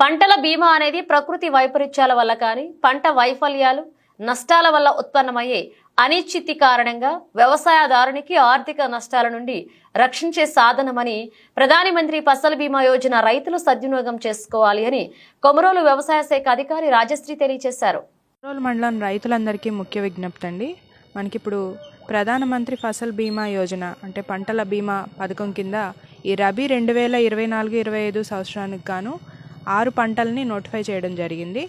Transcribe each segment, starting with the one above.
పంటల బీమా అనేది ప్రకృతి వైపరీత్యాల వల్ల కానీ పంట వైఫల్యాలు నష్టాల వల్ల ఉత్పన్నమయ్యే అనిశ్చితి కారణంగా వ్యవసాయదారునికి ఆర్థిక నష్టాల నుండి రక్షించే సాధనమని ప్రధానమంత్రి ఫసల్ బీమా యోజన రైతులు సద్వినియోగం చేసుకోవాలి అని కొమరోలు వ్యవసాయ శాఖ అధికారి రాజశ్రీ తెలియజేశారు. కొమరోలు మండలం రైతులందరికీ ముఖ్య విజ్ఞప్తి అండి. మనకిప్పుడు ప్రధానమంత్రి ఫసల్ బీమా యోజన అంటే పంటల బీమా పథకం కింద ఈ రబీ రెండు వేల ఇరవై నాలుగు ఇరవై ఐదు సంవత్సరానికి గాను ఆరు పంటల్ని నోటిఫై చేయడం జరిగింది.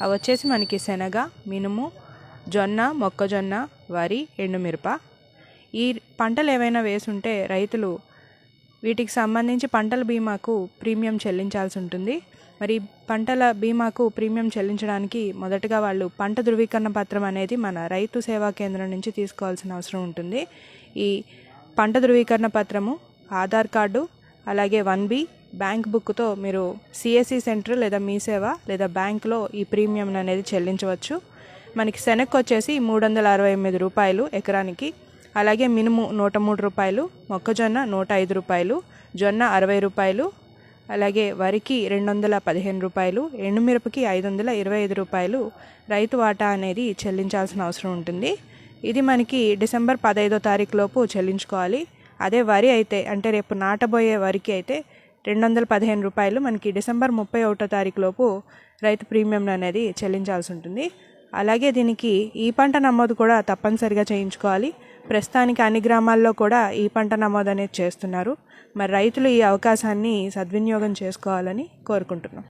అవి వచ్చేసి మనకి శనగ మినుము జొన్న మొక్కజొన్న వరి ఎండుమిరప ఈ పంటలు ఏవైనా వేసుంటే రైతులు వీటికి సంబంధించి పంటల బీమాకు ప్రీమియం చెల్లించాల్సి ఉంటుంది. మరి పంటల బీమాకు ప్రీమియం చెల్లించడానికి మొదటగా వాళ్ళు పంట ధృవీకరణ పత్రం అనేది మన రైతు సేవా కేంద్రం నుంచి తీసుకోవాల్సిన అవసరం ఉంటుంది. ఈ పంట ధృవీకరణ పత్రము ఆధార్ కార్డు అలాగే వన్ బి బ్యాంక్ బుక్తో మీరు సిఎస్సి సెంటర్ లేదా మీ సేవ లేదా బ్యాంక్లో ఈ ప్రీమియం అనేది చెల్లించవచ్చు. మనకి శనక్కు వచ్చేసి మూడు వందల అరవై ఎనిమిది రూపాయలు ఎకరానికి. అలాగే మినుము నూట మూడు రూపాయలు మొక్కజొన్న నూట ఐదు రూపాయలు జొన్న అరవై రూపాయలు అలాగే వరికి రెండు వందల పదిహేను రూపాయలు ఎండుమిరపకి ఐదు వందల ఇరవై ఐదు రూపాయలు రైతు వాటా అనేది చెల్లించాల్సిన అవసరం ఉంటుంది. ఇది మనకి డిసెంబర్ పదహైదో తారీఖు లోపు చెల్లించుకోవాలి. అదే వరి అయితే అంటే రేపు నాటబోయే వరికి అయితే రెండు వందల పదిహేను రూపాయలు మనకి డిసెంబర్ ముప్పై ఒకటో తారీఖు లోపు రైతు ప్రీమియం అనేది చెల్లించాల్సి ఉంటుంది. అలాగే దీనికి ఈ పంట నమోదు కూడా తప్పనిసరిగా చేయించుకోవాలి. ప్రస్తుతానికి అన్ని గ్రామాల్లో కూడా ఈ పంట నమోదు అనేది చేస్తున్నారు. మరి రైతులు ఈ అవకాశాన్ని సద్వినియోగం చేసుకోవాలని కోరుకుంటున్నాం.